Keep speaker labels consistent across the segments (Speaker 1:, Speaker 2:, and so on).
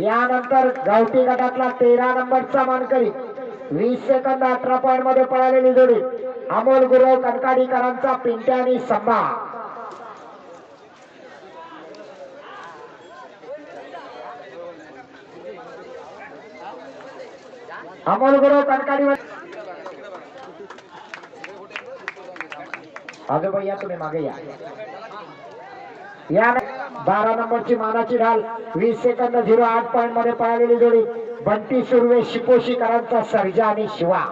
Speaker 1: यानंतर गावठी गटातला तेरा नंबरचा मानकरी वीस सेकंद अठरा पॉईंटमध्ये पळालेली जोडी अमोल गुरव कनकाडीकरांचा पिंट्या आणि संभा. अमोल गुरव कनकाडी आजोबा या तुम्ही मागे या. या बारा नंबरची मानाची ढाल. वीस सेकंद झिरो आठ पॉईंटमध्ये पळालेली जोडी. बंटी सुर्वे शिपोशीकरांचा सर्जा आणि शिवा.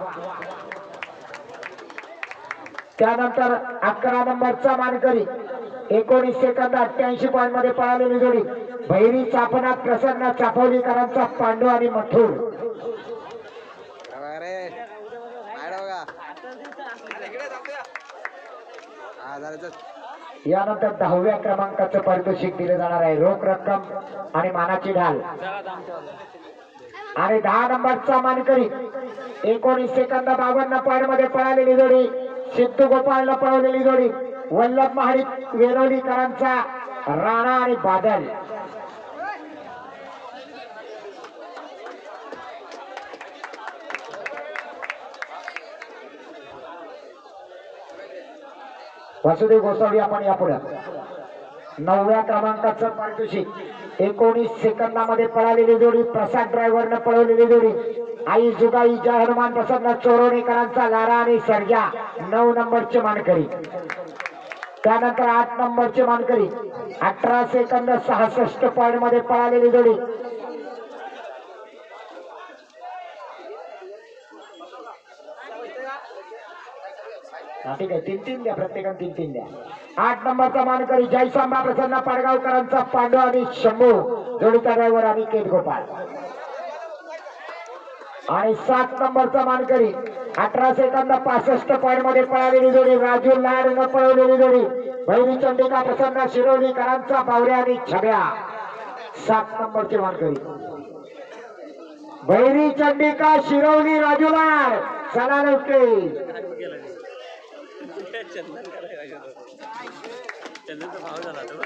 Speaker 1: त्यानंतर अकरा नंबरचा मानकरी. एकोणीस सेकंद अठ्ठ्याऐंशी पॉईंटमध्ये पळालेली जोडी. भैरी चापना प्रसन्न चापवलीकरांचा पांडू आणि मथुर.
Speaker 2: अरे
Speaker 1: यानंतर दहाव्या क्रमांकाचं पारितोषिक दिलं जाणार आहे. रोख रक्कम आणि मानाची ढाल. आणि दहा नंबरचा मानकरी एकोणीस सेकंद बावन्न पॉईंटमध्ये पळालेली जोडी सिद्धू गोपाळला पळवलेली जोडी वल्लभ महाडी वेरोलीकरांचा राणा आणि बादल. वासुदेव गोसावी आपण यापुढे नवव्या क्रमांकाचं पारितोषिक. एकोणीस सेकंदामध्ये पळालेली जोडी प्रसाद ड्रायव्हरनं पळवलेली जोडी. आई जुगाई ज्या हनुमान प्रसन्न चोरवणेकरांचा लारा आणि सर्जा. नऊ नंबरचे मानकरी. त्यानंतर आठ नंबरचे मानकरी. अठरा सेकंद सहासष्ट पॉईंटमध्ये पळालेली जोडी. ठीक आहे तीन तीन द्या प्रत्येकाने तीन तीन द्या. आठ नंबरचा मानकरी जयसांबा प्रसन्न पाडगावकरांचा पांडव आणि शंभू. जोडीचा ड्रायव्हर आणि केत गोपाल आणि सात नंबरचा मानकरी अठरा सेकंद पासष्ट पॉईंटमध्ये पळालेली जोडी राजू लाड न पळवलेली जोडी. बहिणी चंडिका प्रसन्न शिरोलीकरांचा बावऱ्या आणि छब्या. सात नंबरची मानकरी. भैरी चंडिका शिरवली राजू लाड चला लवकर
Speaker 3: चंदनचा भाव झाला तो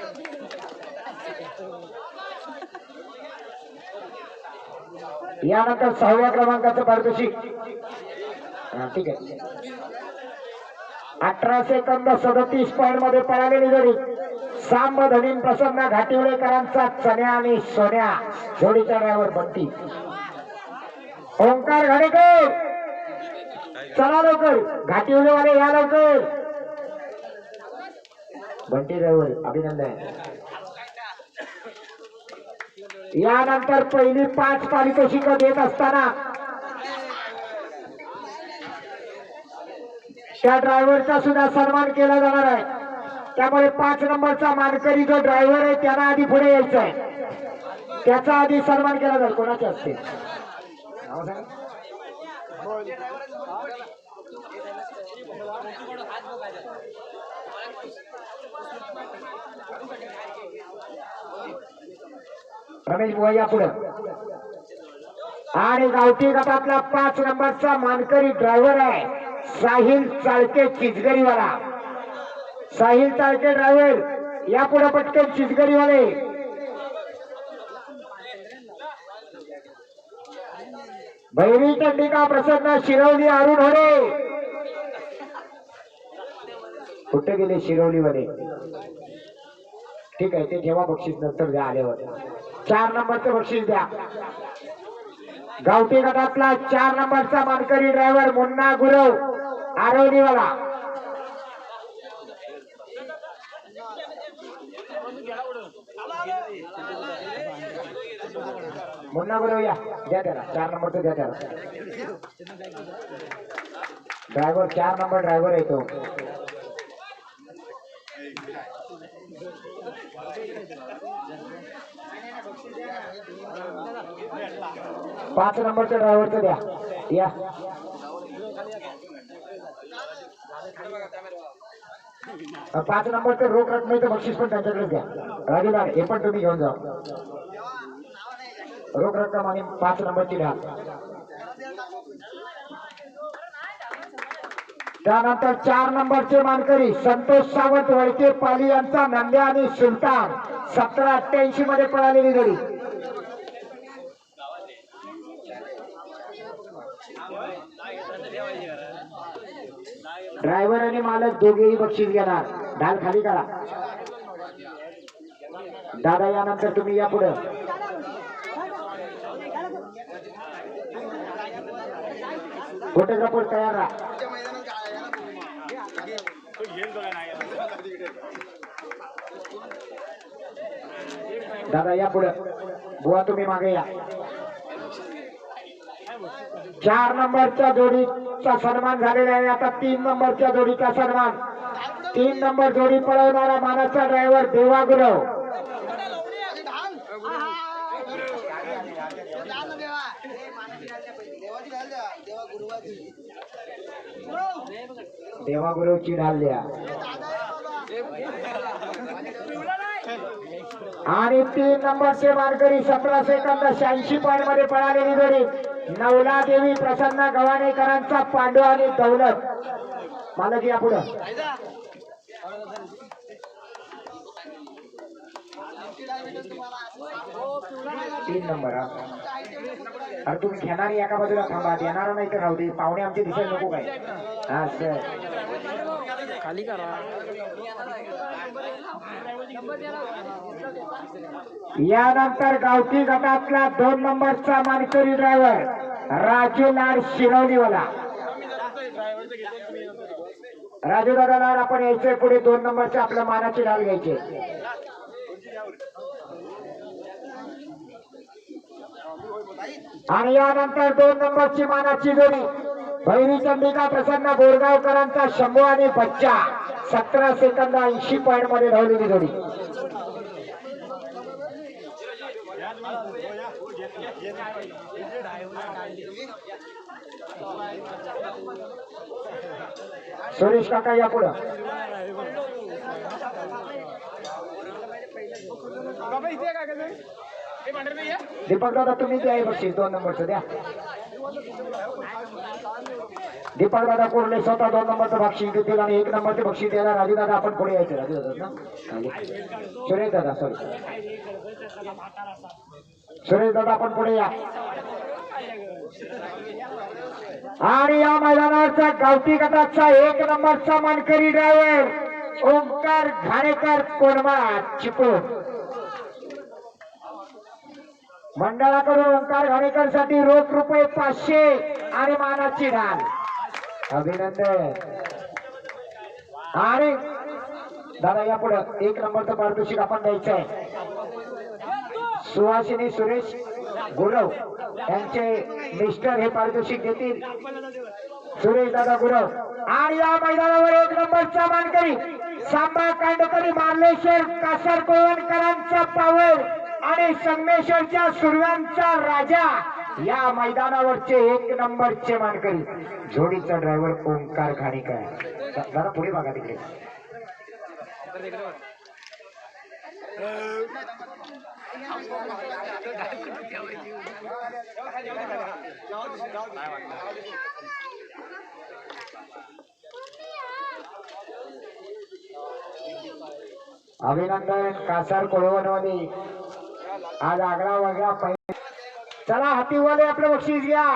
Speaker 1: यानंतर सहाव्या क्रमांकाचं पारितोषिक. ठीक आहे. अठरा सेकंद सदतीस पॉईंटमध्ये पळालेली जोडी सांब धनीन प्रसन्न घाटिवळेकरांचा चण्या आणि सोन्या जोडीचा ड्रायव्हर बंटी ओंकार घाडेकर! चला लवकर. घाटिवलेवाले या लवकर. बंटी ड्रायव्हर अभिनंदन. यानंतर पहिली पाच पारितोषिक देत असताना त्या ड्रायव्हरचा सुद्धा सन्मान केला जाणार आहे. त्यामुळे पाच नंबरचा मानकरी जो ड्रायव्हर आहे त्याला आधी पुढे यायचं आहे. त्याचा आधी सन्मान केला जाईल. कोणाचे असते रमेश बुवा या पुढे. आणि गावठी गटातला पाच नंबरचा मानकरी ड्रायव्हर आहे साहिल चाळके चिचगरीवाला साहिल चाळके ड्रायव्हर या पुढे पटकन चिचगरीवाले भैरी चंडिका प्रसन्न शिरवली अरुण हरे. कुठे गेले शिरवलीवाले ठीक आहे ते ठेवा बक्षीस नंतर द्या आल्यावर. चार नंबरचं बक्षीस द्या. गावठी गटातला चार नंबरचा मानकरी ड्रायव्हर मुन्ना गुरव आरवलीवाला. मुन्ना गुरव या द्या त्याला. चार नंबरचं द्या त्याला. ड्रायव्हर चार नंबर ड्रायव्हर आहे तो पाच नंबरच्या ड्रायव्हरचं द्या. या. पाच नंबरचं रोख रकमेचं बक्षीस पण त्यांच्याकडे द्या. राजूदार हे पण तुम्ही घेऊन जा. रोख रक्कम आणि पाच नंबरची द्या. त्यानंतर चार नंबरचे मानकरी संतोष सावंत वळके पाली यांचा नंद्या आणि सुलतान. सतरा अठ्ठ्याऐंशी मध्ये पळालेली घडी ड्रायव्हर आणि मालक दोघेही बक्षीस घेणार. ढाल खाली करा दादा यानंतर तुम्ही या पुढे. फोटोग्राफर तयार राहा. दादा या पुढे. बुवा तुम्ही मागे या. चार नंबरच्या जोडीचा सन्मान झालेला आहे. आता तीन नंबरच्या जोडीचा सन्मान. तीन नंबर जोडी पळवणारा मानाचा ड्रायव्हर देवागुरव.
Speaker 2: देवागुरवची ढाल द्या पहिली. देवाची ढाल द्या. देवा गुरुवाची.
Speaker 1: देवा गुरुची ढाल द्या आणि तीन नंबरचे वारकरी सतरा सेकंद शहाऐंशी पॉईंटमध्ये पळालेली जोडी नवला देवी प्रसन्न गव्हाणेकरांचा पांडू आणि दौलत. मालक या पुढं. तीन नंबर अरे तुम्ही घेणारी एका बाजूला? थांबा येणार नाही तर राहू दे. पाहुणे आमचे दिसायला नको काय हा सर.
Speaker 3: खाली करा.
Speaker 1: यानंतर गावठी गटातला दोन नंबरचा मानकरी ड्रायव्हर राजू लाड शिरवलीवाला राजू दादा लाड आपण यायचंय पुढे दोन नंबरचे आपल्या मानाची ढाल घ्यायचे. आणि यानंतर दोन नंबरची मानाची जोडी. भैरी चंडिका प्रसन्न बोरगावकरांचा शंभू आणि बच्चा सतरा सेकंद ऐंशी पॉईंटमध्ये धावलेली जोडी. सुरेश काका या पुढं. दीपक दादा तुम्ही द्या हे बक्षीस दोन नंबरचं द्या. दीपक दादा कोरले स्वतः दोन नंबरचं बक्षीस देतील आणि एक नंबरचे बक्षीस द्यायला राजू दादा आपण पुढे यायचं. राजू दादा ना? सुरेश दादा सॉरी सुरेश दादा आपण पुढे या. आणि या मैदानाचा गावठी गटाचा एक नंबरचा मानकरी ड्रायव्हर ओंकार घाणेकर कोणमा चिपळूण. मंडळाकडून ओंकार घाणेकरसाठी रोख रुपये पाचशे आणि मानाची ढाल. अभिनंदन. आणि दादा या पुढं एक नंबरचं पारितोषिक आपण द्यायचं आहे. सुहासिनी सुरेश गुरव यांचे मिस्टर हे पारितोषिक देतील. सुरेश दादा गुरव. आणि या मैदानावर एक नंबरचा मानकरी सांबा कांडकरी मार्लेश्वर कासर कोळवणकरांचा पावर आणि संगमेश्वरच्या सुरव्यांचा राजा या मैदानावरचे एक नंबरचे मानकरी. जोडीचा ड्रायव्हर ओंकार घाणेकर दा- दादा पुढे बघा तिकडे. अभिनंदन कासार कोळवणवाडी आज आगळा वगळा पै- चला हातीवाले आपलं बक्षीस घ्या.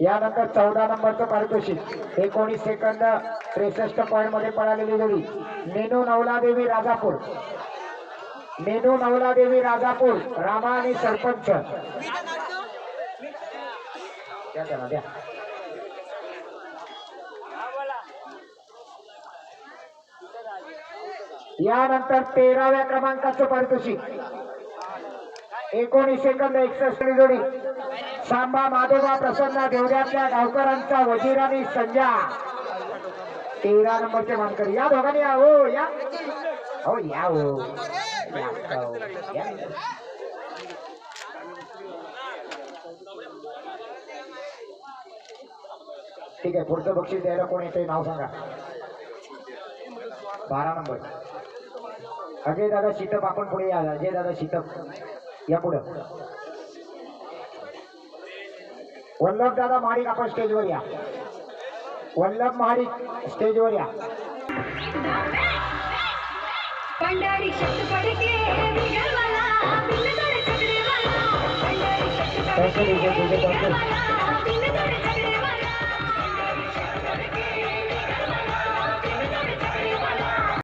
Speaker 1: यानंतर चौदा नंबरचं पारितोषिक. एकोणीस सेकंद त्रेसष्ट पॉईंटमध्ये पळालेली जोडी. मेनू नवलादेवी राजापूर. मेनू नवलादेवी राजापूर रामा आणि सरपंच. द्या त्याला द्या यानंतर तेराव्या क्रमांकाचं पारितोषिक. एकोणीस सेकंद एकसष्ट जोडी. सांबा माधोबा प्रसन्न देवड्यातल्या गावकरांचा वजीर आणि संजा. तेरा नंबरचे मानकरी. या दोघांनी या हो या. हो या हो. या, हो, ठीक आहे पुढचं बक्षीस द्यायला कोण येते नाव सांगा. बारा नंबर. अजय दादा शितप आपण पुढे या. अजय दादा शितप. या पुढं. वल्लभ दादा महाडिक आपण स्टेजवर या. वल्लभ महाडिक स्टेजवर या.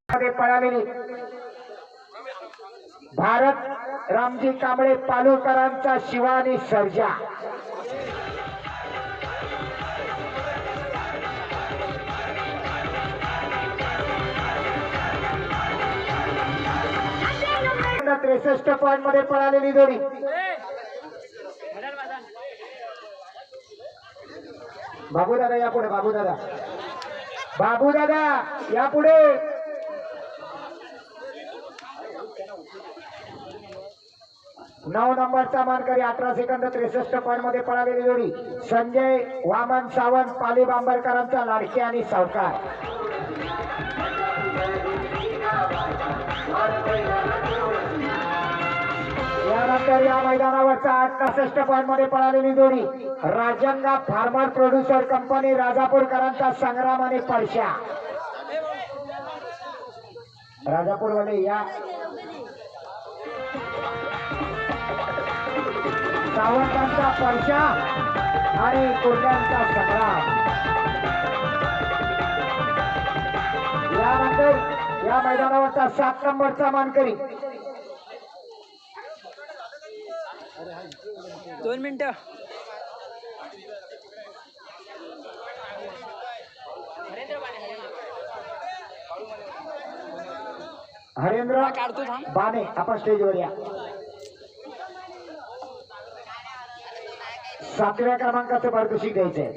Speaker 1: मध्ये पळालेली. भारत रामजी कांबळे पालुकरांचा शिवानी आणि सर्जा. त्रेसष्ट पॉइंटमध्ये पळालेली जोडी. बाबूदादा दादा बाबूदादा. बाबूदादा यापुढे दादा बाबू दादा या पुढे नऊ नंबरचा मानकरी अठरा सेकंद त्रेसष्ट पॉईंटमध्ये पळालेली जोडी. संजय वामन सावंत पाली बांबरकरांचा लाडके आणि सावकार. यानंतर या मैदानावरचा अठ्ठासष्ट पॉईंटमध्ये पळालेली जोडी. राजंगा फार्मर प्रोड्युसर कंपनी राजापूरकरांचा संग्राम आणि परशा. राजापूरवाले या सावंतांचा परशा आणि कोल्ह्यांचा संग्राम यानंतर या मैदानावरचा सात नंबरचा मानकरी.
Speaker 2: दोन मिनिटं.
Speaker 1: हरेंद्र बाने आपण स्टेजवर या. सातव्या क्रमांकाचं पारितोषिक द्यायचंय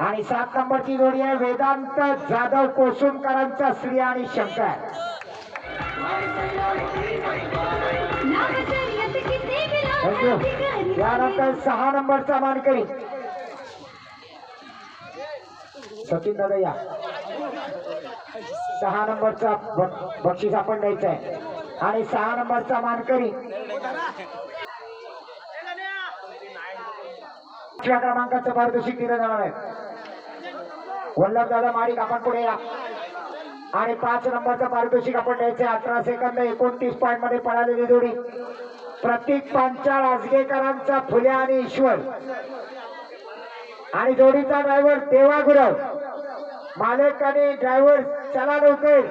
Speaker 1: आणि सात नंबरची जोडी आहे वेदांत जाधव कोसुमकरांचा श्री आणि शंकर. यानंतर सहा नंबरचा मानकरी. सचिन दादा या. सहा नंबरचा बक्षीस आपण द्यायचं आहे आणि सहा नंबरचा मानकरी पाचव्या क्रमांकाचं पारितोषिक दिलं जाणार आहे. वल्लभ दादा आपण पुढे या. आणि पाच नंबरचं पारितोषिक आपण द्यायचे अठरा सेकंद एकोणतीस पॉईंटमध्ये पळालेली जोडी. प्रतीक पांचाळ आजगेकरांचा फुले आणि ईश्वर. आणि जोडीचा ड्रायव्हर देवा गुरव. मालक आणि ड्रायव्हर चला लवकर.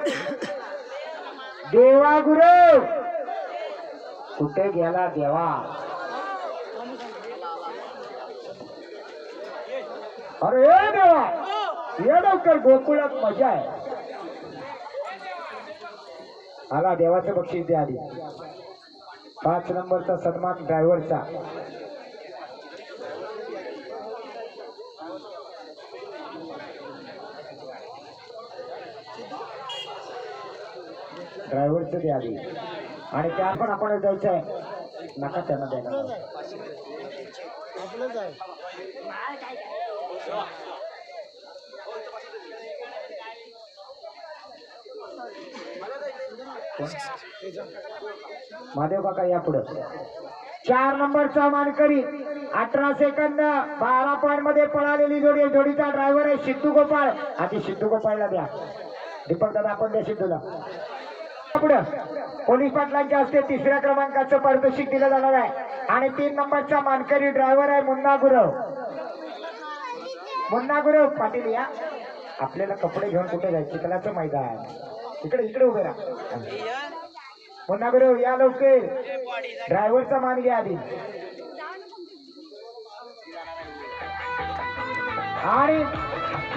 Speaker 1: देवा गुरव. कुठे गेला देवा? अरे ये देवा ये लवकर गोकुळात मजा आहे. आला देवाचं बक्षीस द्या आधी. पाच नंबरचा सन्मान ड्रायव्हरचा ड्रायव्हरचं द्या आधी. आणि त्या पण आपण जायचं आहे. नका त्यांना द्यायला. महादेव काका या पुढे. चार नंबरचा मानकरी अठरा सेकंद. बारा पॉईंटमध्ये पळालेली जोडी जोडीचा ड्रायव्हर आहे सिद्धू गोपाळ. आधी सिद्धू गोपाळला द्या. दीपक दादा आपण द्या सिद्धूला. पुढे. पोलीस पाटलांच्या हस्ते तिसऱ्या क्रमांकाचं पारितोषिक दिलं जाणार आहे. आणि तीन नंबरचा मानकरी ड्रायव्हर आहे मुन्ना गुरव. मुन्ना पाटील या? आपल्याला कपडे घेऊन कुठे जायचे? कलाचं मैदान. इकडे इकडे उभे राहा. मुन्ना या लवकर? ड्रायव्हरचा मान घ्या आधी. आणि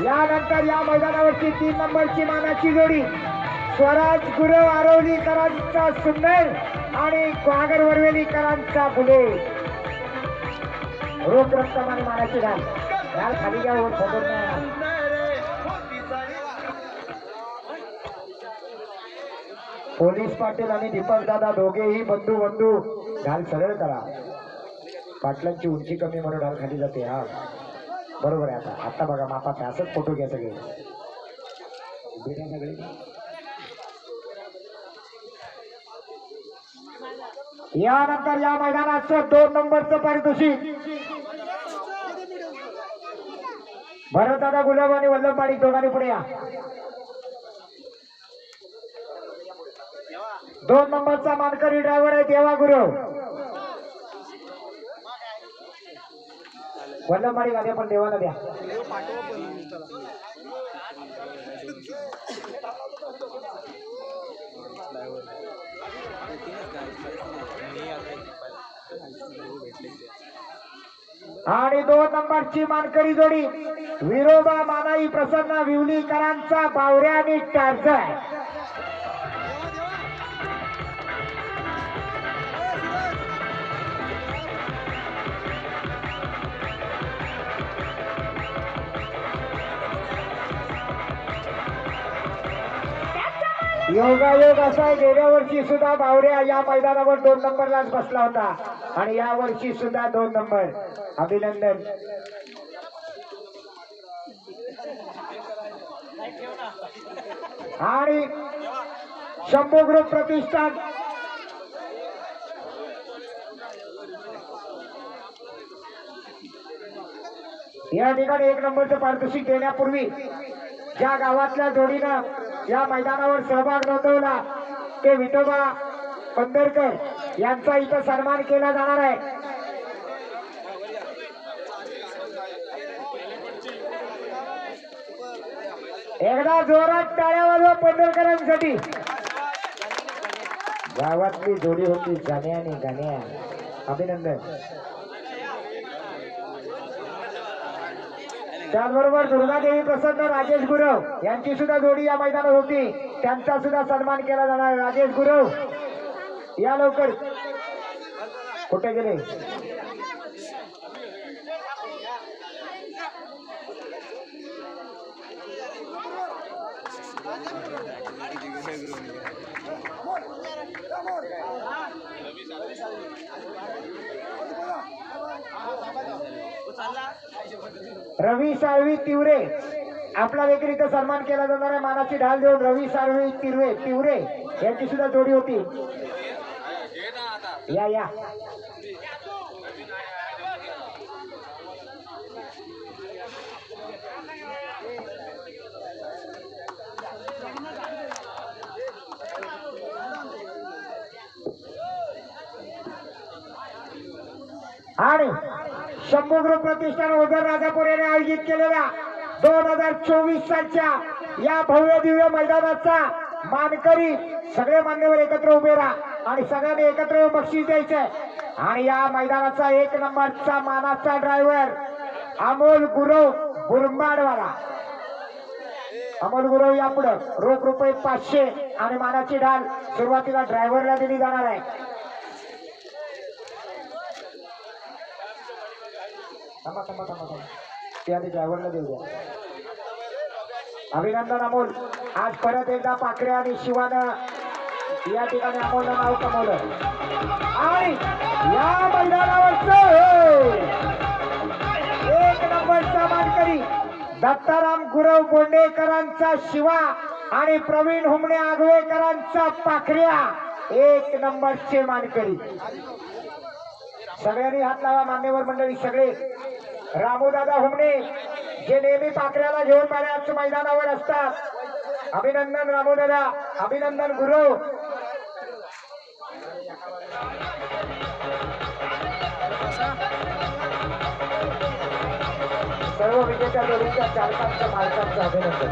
Speaker 1: यानंतर या मैदानावरची तीन नंबरची मानाची जोडी. स्वराज गुरव आरवलीकरांचा सुंदर आणि ग्वागर वरवेलीकरांचा बुले रोख रक्कम आणि मानाची घाल घाल खाली घ्या वर फोटो पोलीस पाटील आणि दीपक दादा दोघेही बंधू बंधू ढाल सरळ करा. पाटलांची उंची कमी म्हणून ढाल खाली जाते हा. बरोबर आहे आता. आता बघा मापाचे असंच फोटो घ्या सगळे. सगळे. यानंतर या मैदानाचं दोन नंबरचं पारितोषिक. भरवताना दादा गुलाब आणि वल्लभ दोघांनी पुढे या. दोन नंबरचा मानकरी ड्रायव्हर आहे देवा गुरु. वल्लभवाडी गाड्या पण देवाला द्या. आणि दोन नंबरची मानकरी जोडी विरोबा मानाई प्रसन्न विवलीकरांचा बावऱ्या आणि टार्झन योगायोग असा आहे गेल्या वर्षी सुद्धा बावऱ्या या मैदानावर दोन नंबरलाच बसला होता. आणि या वर्षी सुद्धा दोन नंबर. अभिनंदन आणि शंभू ग्रुप प्रतिष्ठान या ठिकाणी एक नंबरचं पारितोषिक देण्यापूर्वी ज्या गावातल्या जोडीनं या मैदानावर सहभाग नोंदवला ते विठोबा पंधरकर यांचा इथं सन्मान केला जाणार आहे. एकदा जोरात टाळ्या वाजवा पंढरकरांसाठी. गावातली जोडी होती गाण्या आणि गाण्या. अभिनंदन. त्याचबरोबर दुर्गादेवी प्रसन्न राजेश गुरव यांची सुद्धा जोडी या मैदानात होती. त्यांचा सुद्धा सन्मान केला जाणार राजेश गुरव. या लवकर. कुठे गेले? रवी साळवी तिवरे. आपला व्यतिरिक्त सन्मान केला जाणार आहे. मानाची ढाल देऊन रवी साळवी तिरवे तिवरे यांची सुद्धा जोडी होती. या या. आणि शंभू प्रतिष्ठान उदर राजापूर यांनी आयोजित केलेल्या दोन हजार चोवीस सालच्या या भव्य दिव्य मैदानाचा मानकरी सगळे मान्यवर एकत्र उभे राहा आणि सगळ्यांनी एकत्र येऊन बक्षीस द्यायचंय. आणि या मैदानाचा एक नंबरचा मानाचा ड्रायव्हर अमोल गुरव बुरंबाडवाला अमोल गुरव या पुढं रोख रुपये पाचशे आणि मानाची ढाल सुरुवातीला ड्रायव्हरला दिली जाणार आहे. थांबा थांबा थांबा थांबा. ते आधी ड्रायव्हरला देऊ द्या अभिनंदन अमोल. आज परत एकदा पाखरे आणि शिवानं या ठिकाणी अमोलनं नाव कमवलं. आणि या मैदानावरच हो! एक नंबरचा मानकरी दत्ताराम गुरव बोंडेकरांचा शिवा आणि प्रवीण हुमणे आगवेकरांचा पाखऱ्या. एक नंबरचे मानकरी. सगळ्यांनी हात लावा मान्यवर मंडळी सगळे. रामूदादा हुमणे जे नेहमी पाकऱ्याला घेऊन पाण्याच्या मैदानावर असतात. अभिनंदन रामूदादा अभिनंदन गुरु. सर्व विजेत्या जोडीच्या चालकांच्या मालकांचं अभिनंदन.